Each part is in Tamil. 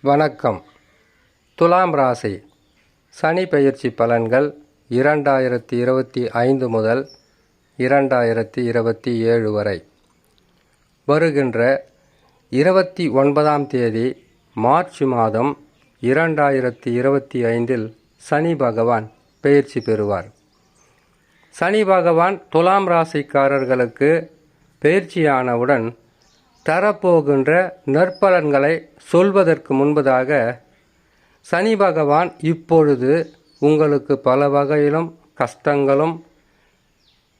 வணக்கம். துலாம் ராசி. சனி பெயர்ச்சி பலன்கள் இரண்டாயிரத்தி இருபத்தி ஐந்து முதல் இரண்டாயிரத்தி இருபத்தி ஏழு வரை. வருகின்ற இருபத்தி ஒன்பதாம் தேதி மார்ச் மாதம் இரண்டாயிரத்தி இருபத்தி ஐந்தில் சனி பகவான் பெயர்ச்சி பெறுவார். சனி பகவான் துலாம் ராசிக்காரர்களுக்கு பெயர்ச்சியானவுடன் தரப்போகின்ற நற்பலன்களை சொல்வதற்கு முன்பதாக சனி பகவான் இப்பொழுது உங்களுக்கு பல வகையிலும் கஷ்டங்களும்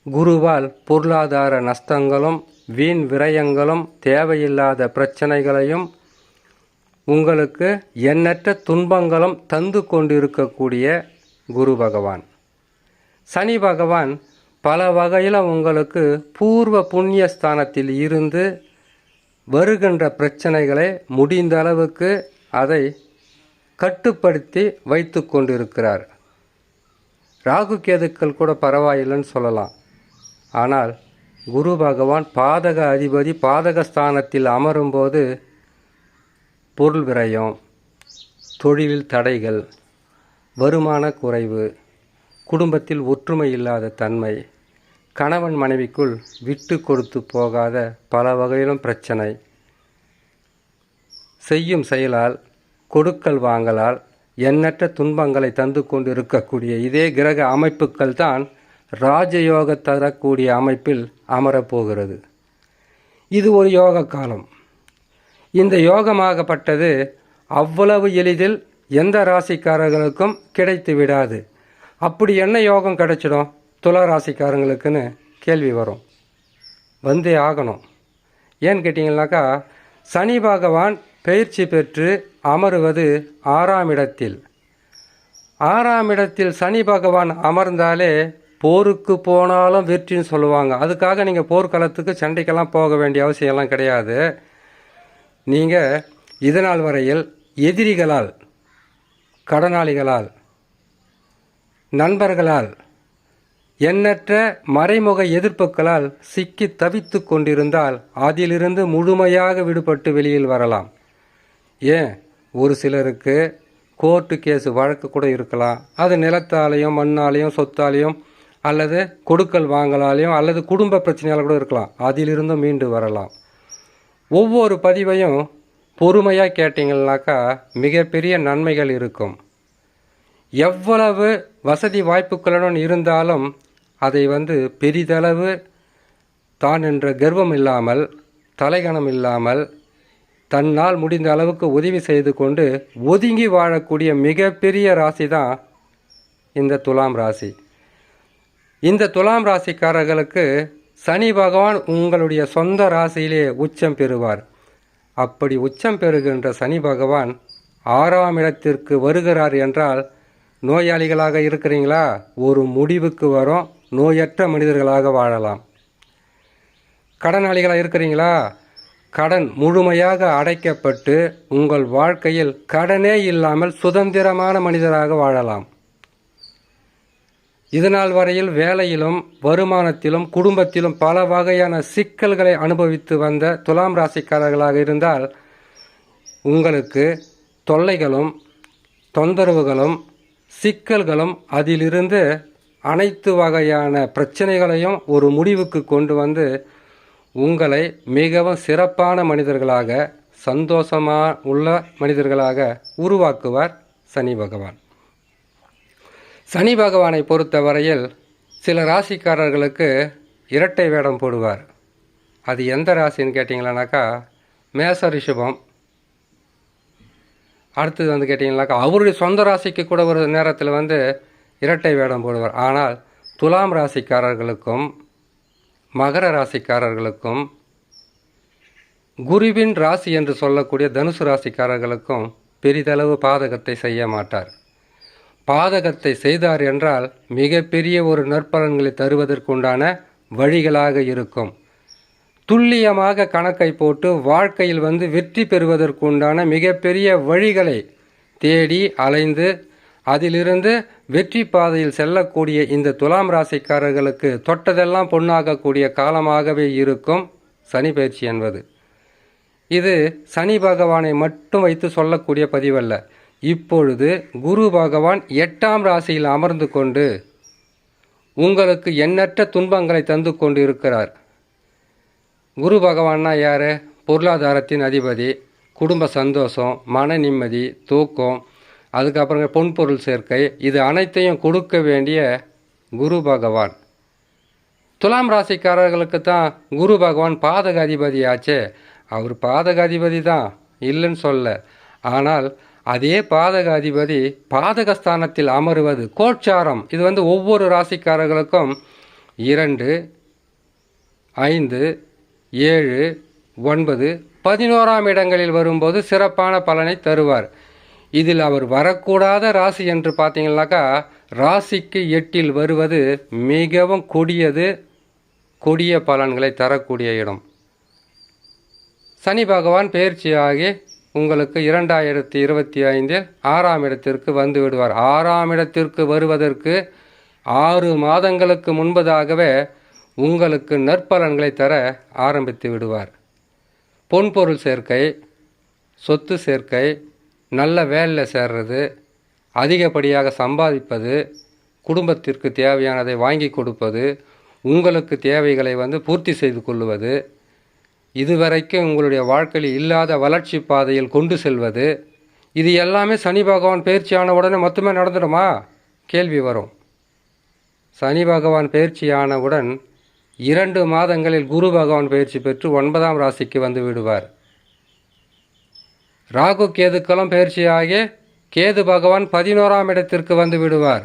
குருவால் பொருளாதார நஷ்டங்களும் வீண் விரயங்களும் தேவையில்லாத பிரச்சனைகளையும் உங்களுக்கு எண்ணற்ற துன்பங்களும் தந்து கொண்டிருக்கக்கூடிய குரு பகவான். சனி பகவான் பல வகையில் உங்களுக்கு பூர்வ புண்ணியஸ்தானத்தில் இருந்து வருகின்ற பிரச்சனைகளை முடிந்த அளவுக்கு அதை கட்டுப்படுத்தி வைத்து கொண்டிருக்கிறார். ராகு கேதுக்கள் கூட பரவாயில்லைன்னு சொல்லலாம். ஆனால் குரு பகவான் பாதக அதிபதி பாதக ஸ்தானத்தில் அமரும்போது பொருள் விரயம் தொழிலில் தடைகள் வருமான குறைவு குடும்பத்தில் ஒற்றுமை இல்லாத தன்மை கணவன் மனைவிக்குள் விட்டு கொடுத்து போகாத பல வகையிலும் பிரச்சனை. செய்யும் செயலால் கொடுக்கல் வாங்கலால் எண்ணற்ற துன்பங்களை தந்து கொண்டு இருக்கக்கூடிய இதே கிரக அமைப்புகள் தான் ராஜயோக தரக்கூடிய அமைப்பில் அமரப்போகிறது. இது ஒரு யோக காலம். இந்த யோகமாகப்பட்டது அவ்வளவு எளிதில் எந்த ராசிக்காரர்களுக்கும் கிடைத்து விடாது. அப்படி என்ன யோகம் கிடைச்சிடும்? துலா ராசிக்காரங்களுக்குன்னு கேள்வி வரும். வந்தே ஆகணும். ஏன்னு கேட்டிங்கனாக்கா சனி பகவான் பயிற்சி பெற்று அமருவது ஆறாம் இடத்தில். ஆறாம் இடத்தில் சனி பகவான் அமர்ந்தாலே போருக்கு போனாலும் வெற்றின்னு சொல்லுவாங்க. அதுக்காக நீங்கள் போர்க்களத்துக்கு சண்டைக்கெல்லாம் போக வேண்டிய அவசியம்லாம் கிடையாது. நீங்கள் இதனால் வரையில் எதிரிகளால் கடனாளிகளால் நண்பர்களால் எண்ணற்ற மறைமுக எதிர்ப்புகளால் சிக்கி தவித்து கொண்டிருந்தால் அதிலிருந்து முழுமையாக விடுபட்டு வெளியில் வரலாம். ஏன்? ஒரு சிலருக்கு கோர்ட்டு கேஸு வழக்கு கூட இருக்கலாம். அது நிலத்தாலேயும் மண்ணாலேயும் சொத்தாலேயும் அல்லது கொடுக்கல் வாங்கலாலேயும் அல்லது குடும்ப பிரச்சனையால் கூட இருக்கலாம். அதிலிருந்தும் மீண்டு வரலாம். ஒவ்வொரு பதிவையும் பொறுமையாக கேட்டிங்கள்னாக்கா மிகப்பெரிய நன்மைகள் இருக்கும். எவ்வளவு வசதி வாய்ப்புகளுடன் இருந்தாலும் அதை வந்து பெரிதளவு தான் என்ற கர்வம் இல்லாமல் தலைகணம் இல்லாமல் தன்னால் முடிந்த அளவுக்கு உதவி செய்து கொண்டு ஒதுங்கி வாழக்கூடிய மிகப்பெரிய ராசி தான் இந்த துலாம் ராசி. இந்த துலாம் ராசிக்காரர்களுக்கு சனி பகவான் உங்களுடைய சொந்த ராசியிலே உச்சம் பெறுவார். அப்படி உச்சம் பெறுகின்ற சனி பகவான் ஆறாம் இடத்திற்கு வருகிறார் என்றால் நோயாளிகளாக இருக்கிறீங்களா? ஒரு முடிவுக்கு வரும். நோயற்ற மனிதர்களாக வாழலாம். கடனாளிகளாக இருக்கிறீங்களா? கடன் முழுமையாக அடைக்கப்பட்டு உங்கள் வாழ்க்கையில் கடனே இல்லாமல் சுதந்திரமான மனிதராக வாழலாம். இதுநாள் வரையில் வேலையிலும் வருமானத்திலும் குடும்பத்திலும் பல வகையான சிக்கல்களை அனுபவித்து வந்த துலாம் ராசிக்காரர்களாக இருந்தால் உங்களுக்கு தொல்லைகளும் தொந்தரவுகளும் சிக்கல்களும் அதிலிருந்து அனைத்து வகையான பிரச்சனைகளையும் ஒரு முடிவுக்கு கொண்டு வந்து உங்களை மிகவும் சிறப்பான மனிதர்களாக சந்தோஷமாக உள்ள மனிதர்களாக உருவாக்குவார் சனி பகவான். சனி பகவானை பொறுத்தவரையில் சில ராசிக்காரர்களுக்கு இரட்டை வேடம் போடுவார். அது எந்த ராசின்னு கேட்டிங்களானாக்கா மேச ரிஷபம். அடுத்தது வந்து கேட்டிங்கனாக்கா அவருடைய சொந்த ராசிக்கு கூட ஒரு நேரத்தில் வந்து இரட்டை வேடம் போடுவார். ஆனால் துலாம் ராசிக்காரர்களுக்கும் மகர ராசிக்காரர்களுக்கும் குருவின் ராசி என்று சொல்லக்கூடிய தனுசு ராசிக்காரர்களுக்கும் பெரிதளவு பாதகத்தை செய்ய மாட்டார். பாதகத்தை செய்தார் என்றால் மிகப்பெரிய ஒரு நற்பலன்களை தருவதற்குண்டான வழிகளாக இருக்கும். துல்லியமாக கணக்கை போட்டு வாழ்க்கையில் வந்து வெற்றி பெறுவதற்குண்டான மிகப்பெரிய வழிகளை தேடி அலைந்து அதிலிருந்து வெற்றி பாதையில் செல்லக்கூடிய இந்த துலாம் ராசிக்காரர்களுக்கு தொட்டதெல்லாம் பொண்ணாகக்கூடிய காலமாகவே இருக்கும் சனி பயிற்சி என்பது. இது சனி பகவானை மட்டும் வைத்து சொல்லக்கூடிய பதிவல்ல. இப்பொழுது குரு பகவான் எட்டாம் ராசியில் அமர்ந்து கொண்டு உங்களுக்கு எண்ணற்ற துன்பங்களை தந்து கொண்டு இருக்கிறார் குரு பகவான்னா யார்? பொருளாதாரத்தின் அதிபதி குடும்ப சந்தோஷம் மன நிம்மதி தூக்கம் அதுக்கப்புறம் பொன்பொருள் சேர்க்கை. இது அனைத்தையும் கொடுக்க வேண்டிய குரு பகவான். துலாம் ராசிக்காரர்களுக்கு தான் குரு பகவான் பாதக அதிபதி ஆச்சே. அவர் பாதக அதிபதி தான் இல்லைன்னு சொல்ல. ஆனால் அதே பாதக அதிபதி பாதகஸ்தானத்தில் அமருவது கோட்சாரம் இது வந்து ஒவ்வொரு ராசிக்காரர்களுக்கும் இரண்டு ஐந்து ஏழு ஒன்பது பதினோராம் இடங்களில் வரும்போது சிறப்பான பலனை தருவார். இதில் அவர் வரக்கூடாத ராசி என்று பார்த்தீங்கன்னாக்கா ராசிக்கு எட்டில் வருவது மிகவும் கொடியது கொடிய பலன்களை தரக்கூடிய இடம். சனி பகவான் பயிற்சியாகி உங்களுக்கு இரண்டாயிரத்தி இருபத்தி ஐந்தில் ஆறாம் இடத்திற்கு வந்து விடுவார். ஆறாம் இடத்திற்கு வருவதற்கு ஆறு மாதங்களுக்கு முன்பதாகவே உங்களுக்கு நற்பலன்களை தர ஆரம்பித்து விடுவார். பொன்பொருள் சேர்க்கை சொத்து சேர்க்கை நல்ல வேலையில் சேர்றது அதிகப்படியாக சம்பாதிப்பது குடும்பத்திற்கு தேவையானதை வாங்கி கொடுப்பது உங்களுக்கு தேவைகளை வந்து பூர்த்தி செய்து கொள்வது இதுவரைக்கும் உங்களுடைய வாழ்க்கையில் இல்லாத வளர்ச்சி பாதையில் கொண்டு செல்வது இது எல்லாமே சனி பகவான் பயிற்சியான உடனே மொத்தமே நடந்துடுமா? கேள்வி வரும். சனி பகவான் பயிற்சியானவுடன் இரண்டு மாதங்களில் குரு பகவான் பயிற்சி பெற்று ஒன்பதாம் ராசிக்கு வந்து விடுவார். ராகு கேதுக்களும் பயிற்சியாகி கேது பகவான் பதினோராம் இடத்திற்கு வந்து விடுவார்.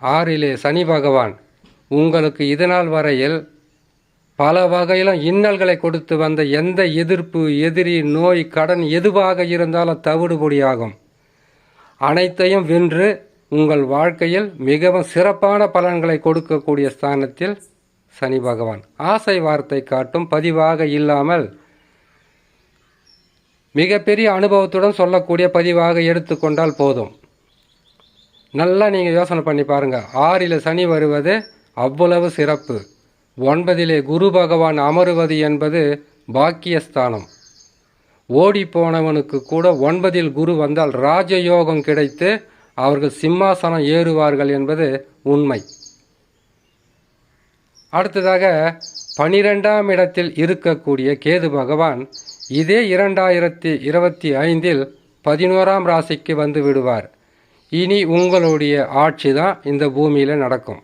ஆறிலே சனி பகவான் உங்களுக்கு இதனால் வரையில் பல வகையிலும் இன்னல்களை கொடுத்து வந்த எந்த எதிர்ப்பு எதிரி நோய் கடன் எதுவாக இருந்தாலும் தவிடுபொடியாகும். அனைத்தையும் வென்று உங்கள் வாழ்க்கையில் மிகவும் சிறப்பான பலன்களை கொடுக்கக்கூடிய ஸ்தானத்தில் சனி பகவான். ஆசை வார்த்தை காட்டும் பதிவாக இல்லாமல் மிகப்பெரிய அனுபவத்துடன் சொல்லக்கூடிய பதிவாக எடுத்துக்கொண்டால் போதும். நல்லா நீங்கள் யோசனை பண்ணி பாருங்கள் ஆறில் சனி வருவது அவ்வளவு சிறப்பு. ஒன்பதிலே குரு பகவான் அமருவது என்பது பாக்கியஸ்தானம். ஓடி போனவனுக்கு கூட ஒன்பதில் குரு வந்தால் ராஜயோகம் கிடைத்து அவர்கள் சிம்மாசனம் ஏறுவார்கள் என்பது உண்மை. அடுத்ததாக பனிரெண்டாம் இடத்தில் இருக்கக்கூடிய கேது பகவான் இதே இரண்டாயிரத்தி இருபத்தி ஐந்தில் பதினோராம் ராசிக்கு வந்து விடுவார். இனி உங்களுடைய ஆட்சி தான் இந்த பூமியில் நடக்கும்.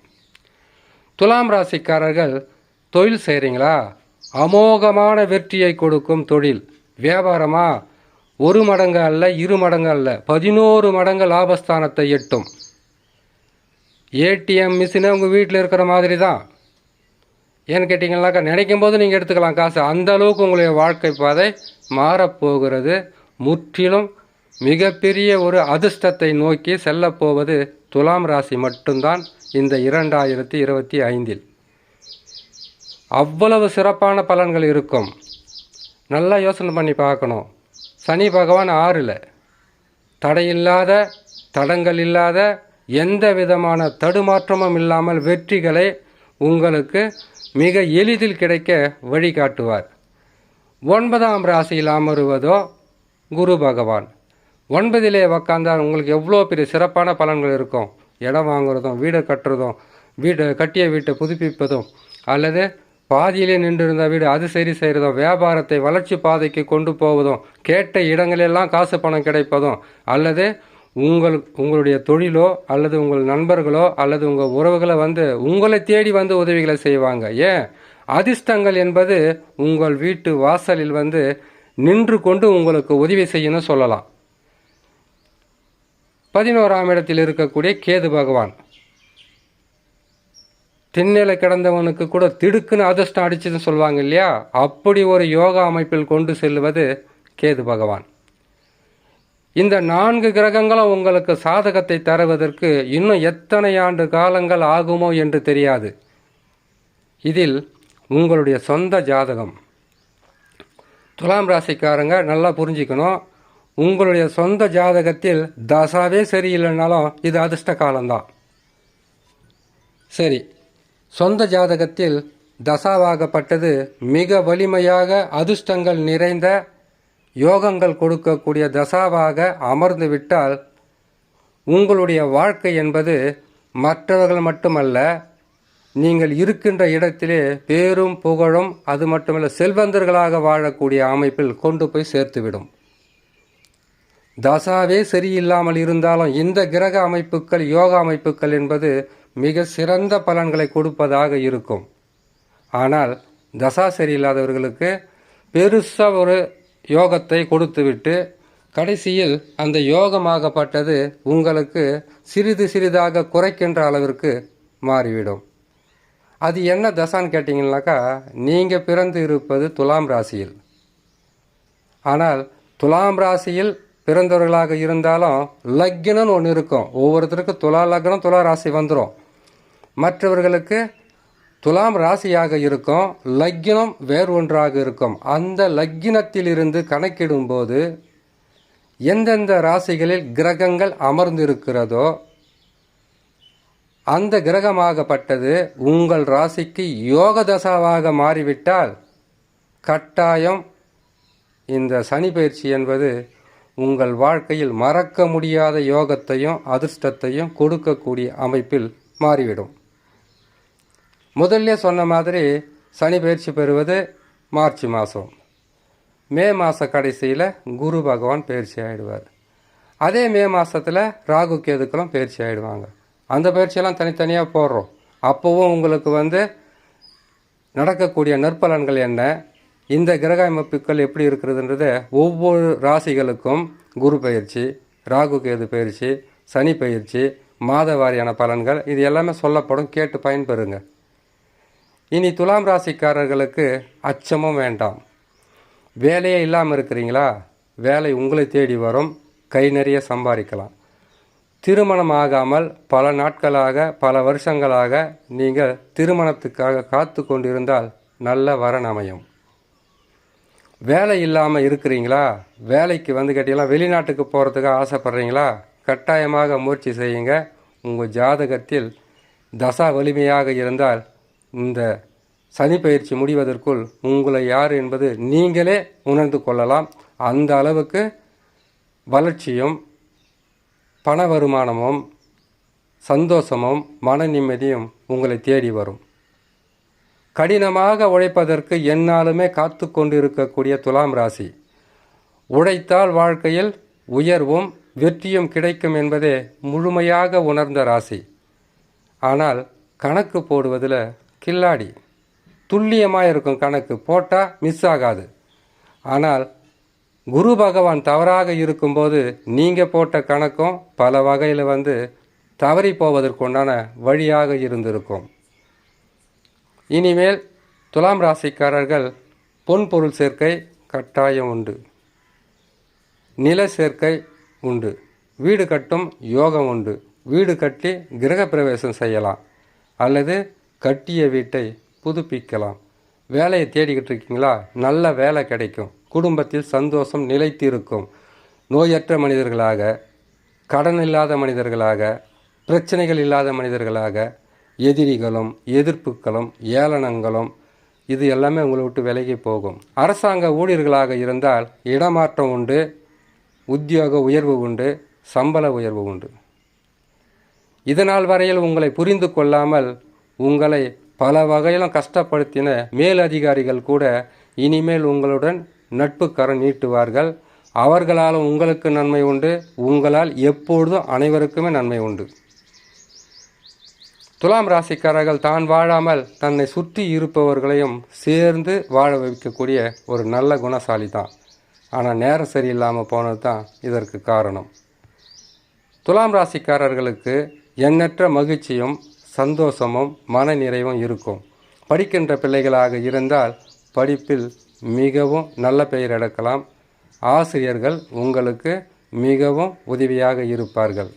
துலாம் ராசிக்காரர்கள் தொழில் செய்கிறீங்களா அமோகமான வெற்றியை கொடுக்கும் தொழில். வியாபாரமா? ஒரு மடங்கு அல்ல இரு மடங்கு அல்ல பதினோரு மடங்கு லாபஸ்தானத்தை எட்டும். ஏடிஎம் மிஷினே உங்கள் வீட்டில் இருக்கிற மாதிரி தான் ஏன்னு கேட்டிங்கனாக்கா நினைக்கும் போது நீங்கள் எடுத்துக்கலாம் காசு. அந்த அளவுக்கு உங்களுடைய வாழ்க்கை பாதை மாறப்போகிறது. முற்றிலும் மிகப்பெரிய ஒரு அதிர்ஷ்டத்தை நோக்கி செல்லப்போவது துலாம் ராசி மட்டும்தான் இந்த இரண்டாயிரத்தி இருபத்தி ஐந்தில். அவ்வளவு சிறப்பான பலன்கள் இருக்கும். நல்லா யோசனை பண்ணி பார்க்கணும். சனி பகவான் ஆறில். தடையில்லாத தடங்கள் இல்லாத எந்த விதமான தடுமாற்றமும் இல்லாமல் வெற்றிகளை உங்களுக்கு மிக எளிதில் கிடைக்க வழிகாட்டுவார் ஒன்பதாம் ராசியில் அமருவதோ குரு பகவான். ஒன்பதிலே உக்காந்தால் உங்களுக்கு எவ்வளோ பெரிய சிறப்பான பலன்கள் இருக்கும். இடம் வாங்குறதும் வீடை கட்டுறதும் வீடு கட்டிய வீட்டை புதுப்பிப்பதும் அல்லது பாதியிலே நின்றிருந்த வீடு அது சரி செய்கிறதும் வியாபாரத்தை வளர்ச்சி பாதைக்கு கொண்டு போவதும் கேட்ட இடங்களெல்லாம் காசு பணம் கிடைப்பதும் அல்லது உங்கள் உங்களுடைய தொழிலோ அல்லது உங்கள் நண்பர்களோ அல்லது உங்கள் உறவுகளை வந்து உங்களை தேடி வந்து உதவிகளை செய்வாங்க. ஏன்? அதிர்ஷ்டங்கள் என்பது உங்கள் வீட்டு வாசலில் வந்து நின்று கொண்டு உங்களுக்கு உதவி செய்யணும் சொல்லலாம். பதினோராம் இடத்தில் இருக்கக்கூடிய கேது பகவான். திண்ணில கிடந்தவனுக்கு கூட திடுக்குன்னு அதிர்ஷ்டம் அடிச்சதுன்னு சொல்லுவாங்க இல்லையா? அப்படி ஒரு யோகா அமைப்பில் கொண்டு செல்வது கேது பகவான். இந்த நான்கு கிரகங்களும் உங்களுக்கு சாதகத்தை தருவதற்கு இன்னும் எத்தனை ஆண்டு காலங்கள் ஆகுமோ என்று தெரியாது. இதில் உங்களுடைய சொந்த ஜாதகம். துலாம் ராசிக்காரங்க நல்லா புரிஞ்சுக்கணும். உங்களுடைய சொந்த ஜாதகத்தில் தசாவே சரியில்லைனாலும் இது அதிர்ஷ்ட காலம்தான். சரி சொந்த ஜாதகத்தில் தசாவாகப்பட்டது மிக வலிமையாக அதிர்ஷ்டங்கள் நிறைந்த யோகங்கள் கொடுக்கக்கூடிய தசாவாக அமர்ந்து விட்டால் உங்களுடைய வாழ்க்கை என்பது மற்றவர்கள் மட்டுமல்ல நீங்கள் இருக்கின்ற இடத்திலே பேரும் புகழும் அது மட்டுமல்ல செல்வந்தர்களாக வாழக்கூடிய அமைப்பில் கொண்டு போய் சேர்த்துவிடும். தசாவே சரியில்லாமல் இருந்தாலும் இந்த கிரக அமைப்புகள் யோகா அமைப்புகள் என்பது மிக சிறந்த பலன்களை கொடுப்பதாக இருக்கும். ஆனால் தசா சரியில்லாதவர்களுக்கு பெருசாக ஒரு யோகத்தை கொடுத்துவிட்டு கடைசியில் அந்த யோகமாகப்பட்டது உங்களுக்கு சிறிது சிறிதாக குறைக்கின்ற அளவிற்கு மாறிவிடும். அது என்ன தசான்னு கேட்டிங்கனாக்கா நீங்கள் பிறந்து இருப்பது துலாம் ராசியில். ஆனால் துலாம் ராசியில் பிறந்தவர்களாக இருந்தாலும் லக்னம்னு ஒன்று இருக்கும். ஒவ்வொருத்தருக்கும் துலா லக்னம் துலா ராசி வந்துடும் மற்றவர்களுக்கு துலாம் ராசியாக இருக்கும் லக்கினம் வேறு ஒன்றாக இருக்கும். அந்த லக்கினத்திலிருந்து கணக்கிடும்போது எந்தெந்த ராசிகளில் கிரகங்கள் அமர்ந்திருக்கிறதோ அந்த கிரகமாகப்பட்டது உங்கள் ராசிக்கு யோக தசாவாக மாறிவிட்டால் கட்டாயம் இந்த சனி பயிற்சி என்பது உங்கள் வாழ்க்கையில் மறக்க முடியாத யோகத்தையும் அதிர்ஷ்டத்தையும் கொடுக்கக்கூடிய அமைப்பில் மாறிவிடும். முதல்ல சொன்ன மாதிரி சனி பயிற்சி பெறுவது மார்ச் மாதம் மே மாத கடைசியில் குரு பகவான் பயிற்சி ஆகிடுவார் அதே மே மாதத்தில் ராகு கேதுக்கெல்லாம் பயிற்சி ஆகிடுவாங்க அந்த பயிற்சியெல்லாம் தனித்தனியாக போடுறோம். அப்போவும் உங்களுக்கு வந்து நடக்கக்கூடிய நற்பலன்கள் என்ன? இந்த கிரக அமைப்புகள் எப்படி இருக்கிறதுன்றது ஒவ்வொரு ராசிகளுக்கும் குரு பயிற்சி ராகு கேது பயிற்சி சனி பயிற்சி மாத வாரியான பலன்கள் இது எல்லாமே சொல்லப்படும் கேட்டு பயன்பெறுங்க. இனி துலாம் ராசிக்காரர்களுக்கு அச்சமும் வேண்டாம். வேலையே இல்லாமல் இருக்கிறீங்களா? வேலை உங்களை தேடி வரும். கை நிறைய சம்பாதிக்கலாம். திருமணம் ஆகாமல் பல நாட்களாக பல வருஷங்களாக நீங்கள் திருமணத்துக்காக காத்து கொண்டிருந்தால் நல்ல வரன் அமையும். வேலை இல்லாமல் இருக்கிறீங்களா? வேலைக்கு வந்து கேட்டீங்களா வெளிநாட்டுக்கு போகிறதுக்கு ஆசைப்படுறீங்களா? கட்டாயமாக முயற்சி செய்யுங்க. உங்கள் ஜாதகத்தில் தசா வலிமையாக இருந்தால் இந்த சனி பயிற்சி முடிவதற்குள் உங்களை யார் என்பது நீங்களே உணர்ந்து கொள்ளலாம். அந்த அளவுக்கு வளர்ச்சியும் பண வருமானமும் சந்தோஷமும் மன நிம்மதியும் உங்களை தேடி வரும். கடினமாக உழைப்பதற்கு என்னாலுமே காத்து கொண்டிருக்கக்கூடிய துலாம் ராசி. உழைத்தால் வாழ்க்கையில் உயர்வும் வெற்றியும் கிடைக்கும் என்பதே முழுமையாக உணர்ந்த ராசி. ஆனால் கணக்கு போடுவதில் கில்லாடி. துல்லியமாக இருக்கும் கணக்கு போட்டால் மிஸ் ஆகாது. ஆனால் குரு பகவான் தவறாக இருக்கும்போது நீங்கள் போட்ட கணக்கும் பல வகையில் வந்து தவறி போவதற்குண்டான வழியாக இருந்திருக்கும். இனிமேல் துலாம் ராசிக்காரர்கள் பொன் பொருள் சேர்க்கை கட்டாயம் உண்டு. நில சேர்க்கை உண்டு. வீடு கட்டும் யோகம் உண்டு. வீடு கட்டி கிரகப்பிரவேசம் செய்யலாம். அல்லது கட்டிய வீட்டை புதுப்பிக்கலாம். வேலையை தேடிக்கிட்டு இருக்கீங்களா? நல்ல வேலை கிடைக்கும். குடும்பத்தில் சந்தோஷம் நிலைத்திருக்கும். நோயற்ற மனிதர்களாக கடன் இல்லாத மனிதர்களாக பிரச்சனைகள் இல்லாத மனிதர்களாக எதிரிகளும் எதிர்ப்புகளும் ஏளனங்களும் இது எல்லாமே உங்களை விட்டு விலகி போகும். அரசாங்க ஊழியர்களாக இருந்தால் இடமாற்றம் உண்டு உத்தியோக உயர்வு உண்டு சம்பள உயர்வு உண்டு. இதனால் வரையில் உங்களை புரிந்து கொள்ளாமல் உங்களை பல வகையிலும் கஷ்டப்படுத்தின மேலதிகாரிகள் கூட இனிமேல் உங்களுடன் நட்பு கரம் நீட்டுவார்கள். அவர்களால் உங்களுக்கு நன்மை உண்டு உங்களால் எப்பொழுதும் அனைவருக்குமே நன்மை உண்டு. துலாம் ராசிக்காரர்கள் தான் வாழாமல் தன்னை சுற்றி இருப்பவர்களையும் சேர்ந்து வாழ வைக்கக்கூடிய ஒரு நல்ல குணசாலி தான் ஆனால் நேரம் சரியில்லாமல் போனது தான் இதற்கு காரணம். துலாம் ராசிக்காரர்களுக்கு எண்ணற்ற மகிழ்ச்சியும் சந்தோஷமும் மன நிறைவும் இருக்கும். படிக்கின்ற பிள்ளைகளாக இருந்தால் படிப்பில் மிகவும் நல்ல பெயர் எடுக்கலாம். ஆசிரியர்கள் உங்களுக்கு மிகவும் உதவியாக இருப்பார்கள்.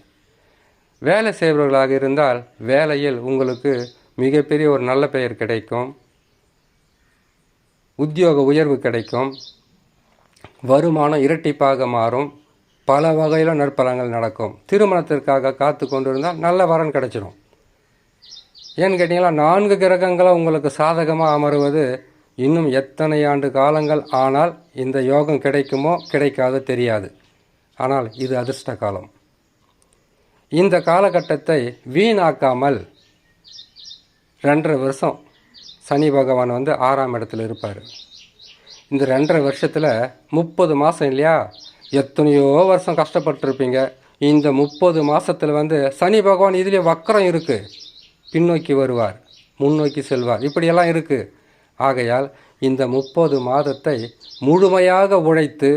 வேலை செய்பவர்களாக இருந்தால் வேலையில் உங்களுக்கு மிகப்பெரிய ஒரு நல்ல பெயர் கிடைக்கும். உத்தியோக உயர்வு கிடைக்கும். வருமானம் இரட்டிப்பாக மாறும். பல வகையில் நற்பலங்கள் நடக்கும். திருமணத்திற்காக காத்து கொண்டிருந்தால் நல்ல வரன் கிடைச்சிடும் ஏன்னு கேட்டிங்களா நான்கு கிரகங்களும் உங்களுக்கு சாதகமாக அமருவது இன்னும் எத்தனை ஆண்டு காலங்கள் ஆனால் இந்த யோகம் கிடைக்குமோ கிடைக்காதோ தெரியாது. ஆனால் இது அதிர்ஷ்ட காலம். இந்த காலகட்டத்தை வீணாக்காமல் ரெண்டரை வருஷம் சனி பகவான் வந்து ஆறாம் இடத்துல இருப்பார். இந்த ரெண்டரை வருஷத்தில் முப்பது மாதம் இல்லையா? எத்தனையோ வருஷம் கஷ்டப்பட்டிருப்பீங்க. இந்த முப்பது மாதத்தில் வந்து சனி பகவான் இதுலேயே வக்கரம் இருக்குது பின்னோக்கி வருவார் முன்னோக்கி செல்வார். இப்படியெல்லாம் இருக்குது ஆகையால் இந்த முப்பது மாதத்தை முழுமையாக உழைத்து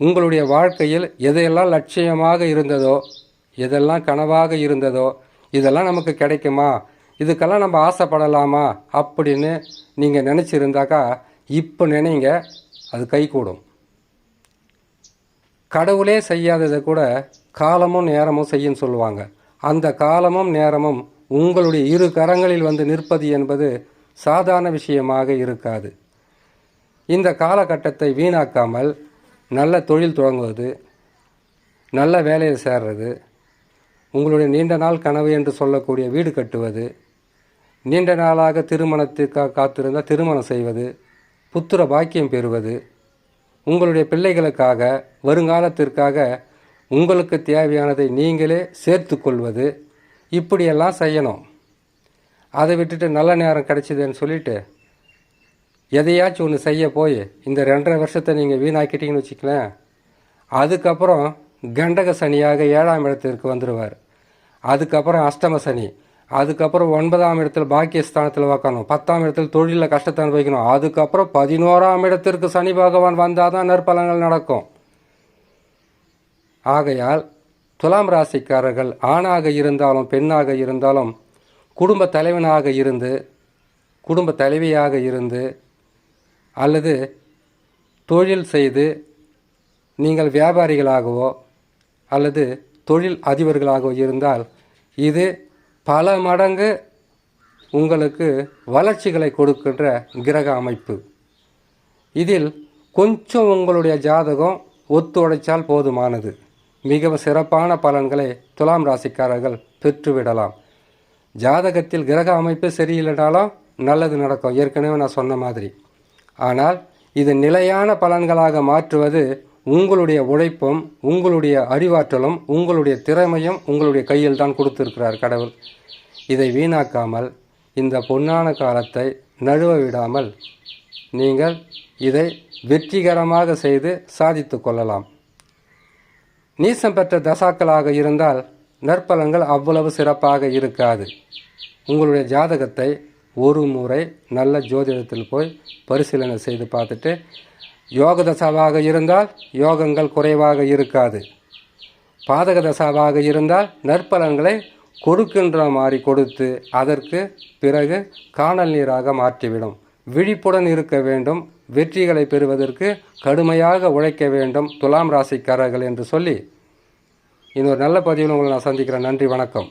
உங்களுடைய வாழ்க்கையில் எதையெல்லாம் லட்சியமாக இருந்ததோ எதெல்லாம் கனவாக இருந்ததோ இதெல்லாம் நமக்கு கிடைக்குமா? இதுக்கெல்லாம் நம்ம ஆசைப்படலாமா? அப்படின்னு நீங்கள் நினச்சிருந்தாக்கா இப்போ நினைங்க அது கைகூடும் கடவுளே செய்யாததை கூட காலமும் நேரமும் செய்யுன்னு சொல்லுவாங்க. அந்த காலமும் நேரமும் உங்களுடைய இரு கரங்களில் வந்து நிற்பது என்பது சாதாரண விஷயமாக இருக்காது. இந்த காலகட்டத்தை வீணாக்காமல் நல்ல தொழில் தொடங்குவது நல்ல வேலையில் சேர்றது உங்களுடைய நீண்ட நாள் கனவு என்று சொல்லக்கூடிய வீடு கட்டுவது நீண்ட நாளாக திருமணத்துக்காக காத்திருந்தால் திருமணம் செய்வது புத்திர பாக்கியம் பெறுவது உங்களுடைய பிள்ளைகளுக்காக வருங்காலத்திற்காக உங்களுக்கு தேவையானதை நீங்களே சேர்த்து கொள்வது இப்படியெல்லாம் செய்யணும். அதை விட்டுட்டு நல்ல நேரம் கிடைச்சிதுன்னு சொல்லிட்டு எதையாச்சும் ஒன்று செய்ய போய் இந்த ரெண்டரை வருஷத்தை நீங்கள் வீணாக்கிட்டீங்கன்னு வச்சுக்கலேன். அதுக்கப்புறம் கண்டக சனியாக ஏழாம் இடத்திற்கு வந்துடுவார் அதுக்கப்புறம் அஷ்டம சனி. அதுக்கப்புறம் ஒன்பதாம் இடத்துல பாக்கியஸ்தானத்தில் வைக்கணும் பத்தாம் இடத்துல தொழிலில் கஷ்டத்தை அனுபவிக்கணும். அதுக்கப்புறம் பதினோராம் இடத்திற்கு சனி பகவான் வந்தால் தான் நற்பலங்கள் நடக்கும். ஆகையால் துலாம் ராசிக்காரர்கள் ஆணாக இருந்தாலும் பெண்ணாக இருந்தாலும் குடும்ப தலைவனாக இருந்து குடும்ப தலைவியாக இருந்து அல்லது தொழில் செய்து நீங்கள் வியாபாரிகளாகவோ அல்லது தொழில் அதிபர்களாகவோ இருந்தால் இது பல மடங்கு உங்களுக்கு வளர்ச்சிகளை கொடுக்கின்ற கிரக அமைப்பு. இதில் கொஞ்சம் உங்களுடைய ஜாதகம் ஒத்துழைச்சால் போதுமானது. மிகவும் சிறப்பான பலன்களை துலாம் ராசிக்காரர்கள் பெற்றுவிடலாம். ஜாதகத்தில் கிரக அமைப்பு சரியில்லைனாலும் நல்லது நடக்கும். ஏற்கனவே நான் சொன்ன மாதிரி. ஆனால் இது நிலையான பலன்களாக மாற்றுவது உங்களுடைய உழைப்பும் உங்களுடைய அறிவாற்றலும் உங்களுடைய திறமையும் உங்களுடைய கையில் தான் கொடுத்துருக்கிறார் கடவுள். இதை வீணாக்காமல் இந்த பொன்னான காலத்தை நழுவ விடாமல் நீங்கள் இதை வெற்றிகரமாக செய்து சாதித்து கொள்ளலாம். நீசம் பெற்ற தசாக்களாக இருந்தால் நற்பலன்கள் அவ்வளவு சிறப்பாக இருக்காது. உங்களுடைய ஜாதகத்தை ஒரு முறை நல்ல ஜோதிடத்தில் போய் பரிசீலனை செய்து பார்த்துட்டு யோக தசாவாக இருந்தால் யோகங்கள் குறைவாக இருக்காது. பாதக தசாவாக இருந்தால் நற்பலன்களை கொடுக்கின்ற மாதிரி கொடுத்து அதற்கு பிறகு காணல் நீராக மாற்றிவிடும். விழிப்புடன் இருக்க வேண்டும். வெற்றிகளை பெறுவதற்கு கடுமையாக உழைக்க வேண்டும் துலாம் ராசிக்காரர்கள் என்று சொல்லி இன்னொரு நல்ல பதிவில் உங்களை நான் சந்திக்கிறேன். நன்றி வணக்கம்.